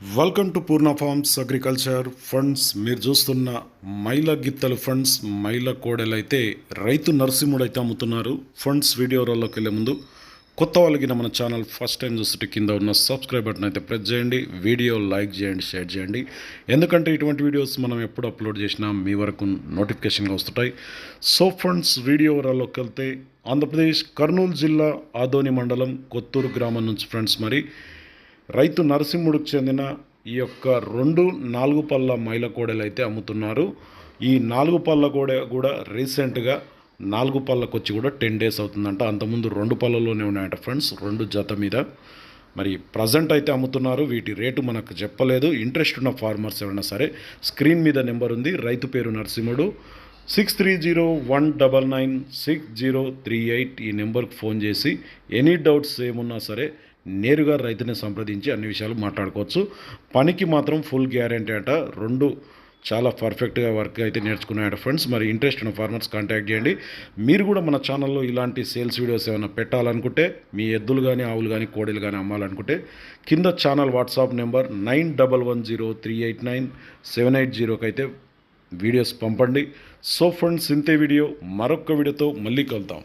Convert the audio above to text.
Welcome to Purna farms agriculture funds మీరు చూస్తున్న మైల గిత్తలు ఫండ్స్ మైల కోడెలు అయితే రైతు నరసింహుడు అయితే అమ్ముతున్నారు ఫండ్స్ వీడియోలోకి వెళ్ళే ముందు కొత్త వాళ్ళకి మన ఛానల్ ఫస్ట్ టైం చూస్తుంటే కింద ఉన్న సబ్స్క్రైబ్ బటన్ అయితే ప్రెస్ చేయండి. వీడియో లైక్ చేయండి షేర్ చేయండి. ఎందుకంటే ఇటువంటి వీడియోస్ మనం ఎప్పుడు అప్లోడ్ చేసినా మీ వరకు నోటిఫికేషన్గా వస్తుంటాయి. సో ఫండ్స్ వీడియో రోల్లోకి వెళ్తే ఆంధ్రప్రదేశ్ కర్నూలు జిల్లా ఆదోని మండలం కొత్తూరు గ్రామం నుంచి ఫ్రెండ్స్ మరి రైతు నరసింహుడికి చెందిన ఈ యొక్క రెండు నాలుగు పళ్ళ మైల కోడలు అయితే అమ్ముతున్నారు. ఈ నాలుగు పళ్ళ కోడ కూడా రీసెంట్గా నాలుగు పళ్ళకు వచ్చి కూడా టెన్ డేస్ అవుతుందంట. అంతకుముందు రెండు పళ్ళలోనే ఉన్నాయంట ఫ్రెండ్స్ రెండు జత మీద. మరి ప్రజెంట్ అయితే అమ్ముతున్నారు. వీటి రేటు మనకు చెప్పలేదు. ఇంట్రెస్ట్ ఉన్న ఫార్మర్స్ ఎవరైనా సరే స్క్రీన్ మీద నెంబర్ ఉంది. రైతు పేరు Narasimhudu. Six three zero one double nine six zero three eight ఈ నెంబర్కి ఫోన్ చేసి ఎనీ డౌట్స్ ఏమున్నా సరే నేరుగా రైతుని సంప్రదించి అన్ని విషయాలు మాట్లాడుకోవచ్చు. పనికి మాత్రం ఫుల్ గ్యారంటీ అంట. రెండు చాలా పర్ఫెక్ట్గా వర్క్ అయితే నేర్చుకున్నాడు ఫ్రెండ్స్ మరి ఇంట్రెస్ట్ ఉన్న ఫార్మర్స్ కాంటాక్ట్ చేయండి. మీరు కూడా మన ఛానల్లో ఇలాంటి సేల్స్ వీడియోస్ ఏమైనా పెట్టాలనుకుంటే మీ ఎద్దులు కానీ ఆవులు కానీ కోడీలు కానీ అమ్మాలనుకుంటే కింద channel WhatsApp number nine double one zero three eight nine seven eight జీరోకి అయితే వీడియోస్ పంపండి. సో ఫ్రెండ్స్ ఇంతే వీడియో మరొక వీడియోతో మళ్ళీ కలుద్దాం.